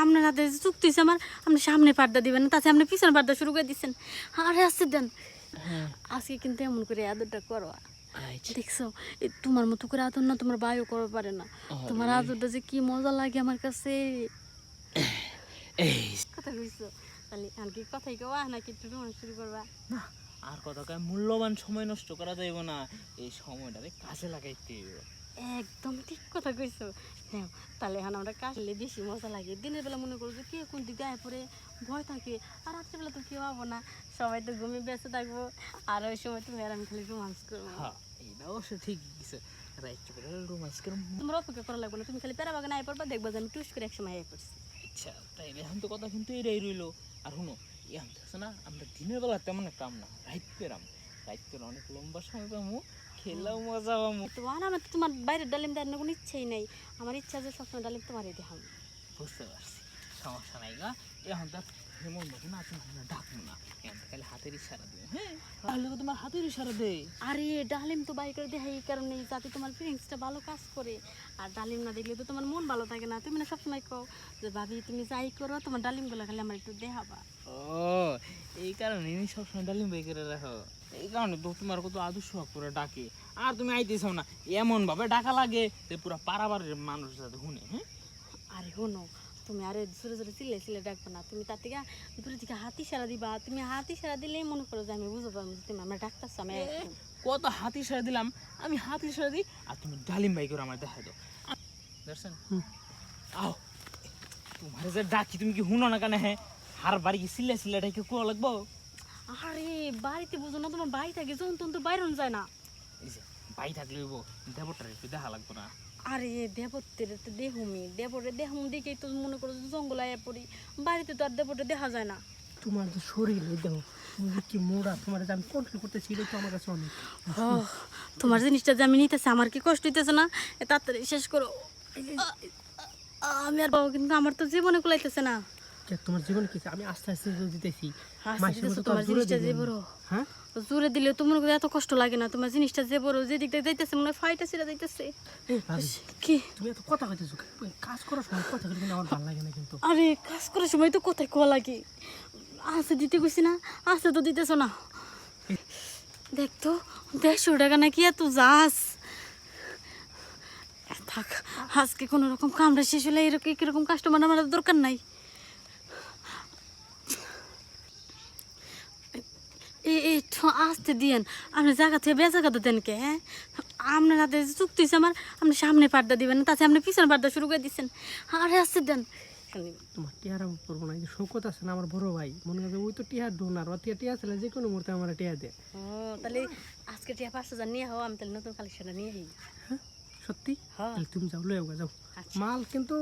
আপনার হাতে চুক্তি হয়েছে আমার আপনি সামনে পার্দা দিবেন না তাতে আপনি পিছনে পার্দা শুরু করে দিচ্ছেন। আরে আসছে দেন। হ্যাঁ। আজকে কিন্তু এমন করে আদরটা করো আচ্ছা। দেখছ তোমার মতো করে আদর না তোমার বায়ু করতে পারে না। তোমার। আদরটা যে কি মজা লাগে আমার কাছে। কথা কইছো? তাহলে আর কি কথাই কওয়া নাকি একটু রোমান শুরু করবা? না আর কথা মূল্যবান সময় নষ্ট করা যাইব না। এই সময়টারে কাজে লাগাইতে। একদম ঠিক কথা কইছো। হ্যাঁ তাহলে এখন আমরা কাটলে বেশি মজা লাগে। দিনের বেলা মনে করো যে কে কোন দিকে আয় পরে ভয় থাকে আর রাত্রিবেলা তো কেউ হব না। সবাই তো ঘুমিয়ে ব্যস্ত থাকব। আর ওই সময় তুমি আর আমি খালি রোমান্স করব। হ্যাঁ অবশ্য করে রোমান্স করে তোমার অপেক্ষা করা লাগবে না তুমি খালি পেরা বাগানে আয় পড়বা দেখবা যে আমি টুস করে একসময় আয় পড়ছি। আচ্ছা তাই এখন তো কথা কিন্তু এটাই রইল। আর শুনো এখন আছে না আমরা দিনের বেলা তেমন কাম না রাইট পেরাম রাইট পেরে অনেক লম্বা সময় পাবো খেলাও মজা পাবো তো আর আমার তো তোমার বাইরের ডালিম দেওয়ার কোনো ইচ্ছেই নেই। আমার ইচ্ছা যে সবসময় ডালিম তোমারই দেখাম বুঝতে পারছি। সমস্যা নাই গা। এখন তো হেমন মতো না তুমি ডাকবো না। এখন খালি হাতের ইশারা দিও হ্যাঁ? তাহলে তোমার হাতের ইশারা দে আরে ডালিম তো বাই করে দেখাই এই কারণে যাতে তোমার ফিলিংসটা ভালো কাজ করে। আর ডালিম না দেখলে তো তোমার মন ভালো থাকে না। তুমি না সবসময় কও যে ভাবি তুমি যাই করো তোমার ডালিমগুলো খালি আমার একটু দেখাবা। ও এই কারণে সবসময় ডালিম বাই করে রাখো। এই কারণে তো তোমার কত আদর্শ করে ডাকে। আর তুমি আইতেছো না এমন ভাবে ডাকা লাগে যে পুরা পাড়াবাড়ির মানুষ যাতে শুনে হ্যাঁ? আরে শোনো তুমি আরে জোরে জোরে চিল্লে চিল্লে ডাকবো না। তুমি তার থেকে দূরে থেকে হাতি সারা দিবা। তুমি হাতি সারা দিলেই মনে করো যে আমি বুঝতে পারব তুমি আমার ডাক্তার আমি কত হাতি সারা দিলাম আমি হাতি সারা দিই আর তুমি ডালিম বাই করে আমার দেখা দাও। দেখছেন? আও তোমার যে ডাকি তুমি কি শুনো না কেন হ্যাঁ? হার বাড়ি কি সিলে সিলে ডাকি কুয়া লাগবো? আরে বাড়িতে বুঝো না তোমার বাড়ি থাকে যখন তখন তো বাইরন যায় না। বাই থাকলে হইব দেবটার একটু দেখা লাগবো না। আরে দেবতের তো দেহুমি দেবরে দেহুম দেখেই তো মনে করো জঙ্গল আয়া পড়ি বাড়িতে তো আর দেবরে দেখা যায় না। তোমার যে শরীর তুমি কি মোড়া তোমার আমি কন্ট্রোল করতেছি এটা তো আমার কাছে অনেক। তোমার জিনিসটা যে আমি নিতেছি আমার কি কষ্ট হইতেছে না? তাড়াতাড়ি শেষ করো। আমি আর বাবা কিন্তু আমার তো জীবনে কুলাইতেছে না। তোমার জীবন কি আমি আস্তে আস্তে দিতেছি। তোমার জিনিসটা যে বড়। হ্যাঁ? জোরে দিলে এত কষ্ট লাগে না তোমার জিনিসটা যে বড় যে যাইতেছে মনে হয় ফাইটা যাইতেছে। কি? তুমি এত কথা কইতেছো কাজ করার সময় কথা কিন্তু আমার ভালো লাগে না কিন্তু। আরে কাজ করার সময় তো কোথায় কোয়া লাগে। আছে দিতে কইছি না আছে তো দিতেছ না। দেখ তো দেড়শো টাকা নাকি এত যাস। থাক আজকে কোনো রকম কামড়া শেষ হলে এরকম কীরকম কাস্টমার আমার দরকার নাই। এই আসতে দিয়েন। আপনি জায়গা থেকে বেজাগা তো দেন কে হ্যাঁ? আপনার হাতে চুক্তি হয়েছে আমার আপনি সামনে পার্দা দিবেন না তাতে আপনি পিছনে পার্দা শুরু করে দিচ্ছেন। আরে আসতে দেন। তোমার টিয়ার আমি করব না যে শৌকত আছে না আমার বড় ভাই মনে করে ওই তো টিয়ার ডোনার বা টিয়া টিয়া ছিল যে কোনো মুহূর্তে আমার টিয়া দেয়। ও তাহলে আজকে টিয়া পাঁচ হাজার নিয়ে হও আমি তাহলে নতুন কালেকশনটা নিয়ে আসি হ্যাঁ? সত্যি? হ্যাঁ। তাহলে তুমি যাও লয়ে যাও। আচ্ছা। মাল কিন্তু